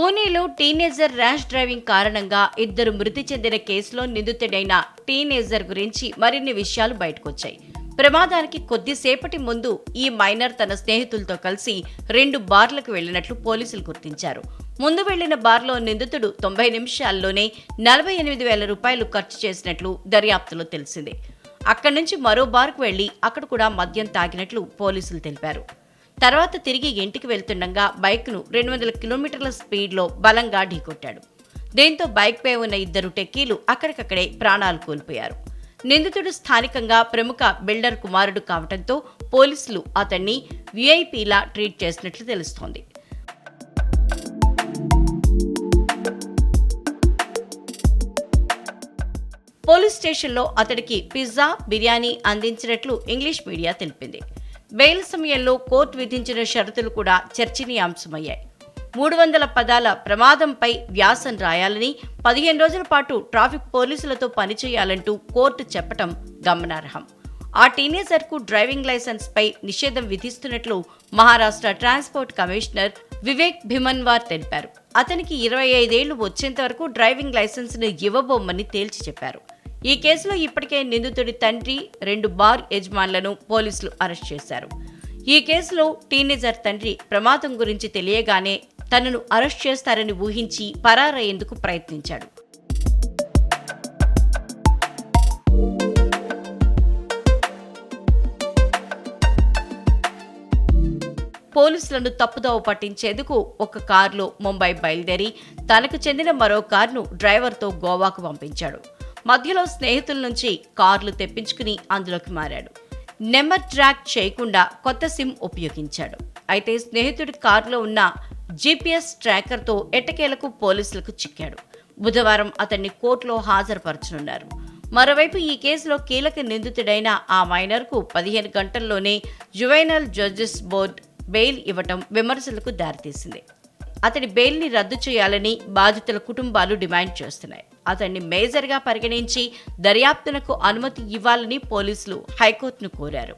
పూణేలో teenager rash driving కారణంగా ఇద్దరు మృతి చెందిన కేసులో నిందితుడైన టీనేజర్ గురించి మరిన్ని విషయాలు బయటకొచ్చాయి. ప్రమాదానికి కొద్దిసేపటి ముందు ఈ మైనర్ తన స్నేహితులతో కలిసి రెండు బార్లకు వెళ్ళినట్లు పోలీసులు గుర్తించారు. ముందు వెళ్ళిన బార్లో నిందితుడు తొంభై నిమిషాల్లోనే నలభై ఎనిమిది వేల రూపాయలు ఖర్చు చేసినట్లు దర్యాప్తులో తెలిసింది. అక్కడి నుంచి మరో బార్కు వెళ్ళి అక్కడ కూడా మద్యం తాగినట్లు పోలీసులు తెలిపారు. తర్వాత తిరిగి ఇంటికి వెళ్తుండగా బైక్ను రెండు వందల కిలోమీటర్ల స్పీడ్లో బలంగా ఢీకొట్టాడు. దీంతో బైక్పై ఉన్న ఇద్దరు టెక్కీలు అక్కడికక్కడే ప్రాణాలు కోల్పోయారు. నిందితుడు స్థానికంగా ప్రముఖ బిల్డర్ కుమారుడు కావడంతో పోలీసులు అతన్ని విఐపీలా ట్రీట్ చేసినట్లు తెలుస్తోంది. పోలీస్ స్టేషన్లో అతడికి పిజ్జా బిర్యానీ అందించినట్లు ఇంగ్లీష్ మీడియా తెలిపింది. బెయిల్ సమయంలో కోర్టు విధించిన షరతులు కూడా చర్చనీయాంశమయ్యాయి. మూడు వందల పదాల ప్రమాదంపై వ్యాసం రాయాలని పదిహేను రోజుల పాటు ట్రాఫిక్ పోలీసులతో పనిచేయాలంటూ కోర్టు చెప్పటం గమనార్హం. ఆ టీనేజర్కు డ్రైవింగ్ లైసెన్స్ పై నిషేధం విధిస్తున్నట్లు మహారాష్ట్ర ట్రాన్స్పోర్ట్ కమిషనర్ వివేక్ భిమన్వార్ తెలిపారు. అతనికి ఇరవై ఐదేళ్ళు వచ్చేంత వరకు డ్రైవింగ్ లైసెన్స్ను ఇవ్వబోమని తేల్చి చెప్పారు. ఈ కేసులో ఇప్పటికే నిందితుడి తండ్రి రెండు బార్ యజమానులను పోలీసులు అరెస్ట్ చేశారు. ఈ కేసులో టీనేజర్ తండ్రి ప్రమాదం గురించి తెలియగానే తనను అరెస్ట్ చేస్తారని ఊహించి పరారయ్యేందుకు ప్రయత్నించాడు. పోలీసులను తప్పుదోవ పట్టించేందుకు ఒక కారులో ముంబై బయలుదేరి తనకు చెందిన మరో కారును డ్రైవర్తో గోవాకు పంపించాడు. మధ్యలో స్నేహితుల నుంచి కార్లు తెప్పించుకుని అందులోకి మారాడు. నెంబర్ ట్రాక్ చేయకుండా కొత్త సిమ్ ఉపయోగించాడు. అయితే స్నేహితుడి కారులో ఉన్న జీపీఎస్ ట్రాకర్తో ఎట్టకేలకు పోలీసులకు చిక్కాడు. బుధవారం అతన్ని కోర్టులో హాజరుపరచనున్నారు. మరోవైపు ఈ కేసులో కీలక నిందితుడైన ఆ మైనర్కు పదిహేను గంటల్లోనే జువైనల్ జడ్జెస్ బోర్డు బెయిల్ ఇవ్వటం విమర్శలకు దారితీసింది. అతడి బెయిల్ని రద్దు చేయాలని బాధితుల కుటుంబాలు డిమాండ్ చేస్తున్నాయి. అతన్ని మేజర్గా పరిగణించి దర్యాప్తునకు అనుమతి ఇవ్వాలని పోలీసులు హైకోర్టును కోరారు.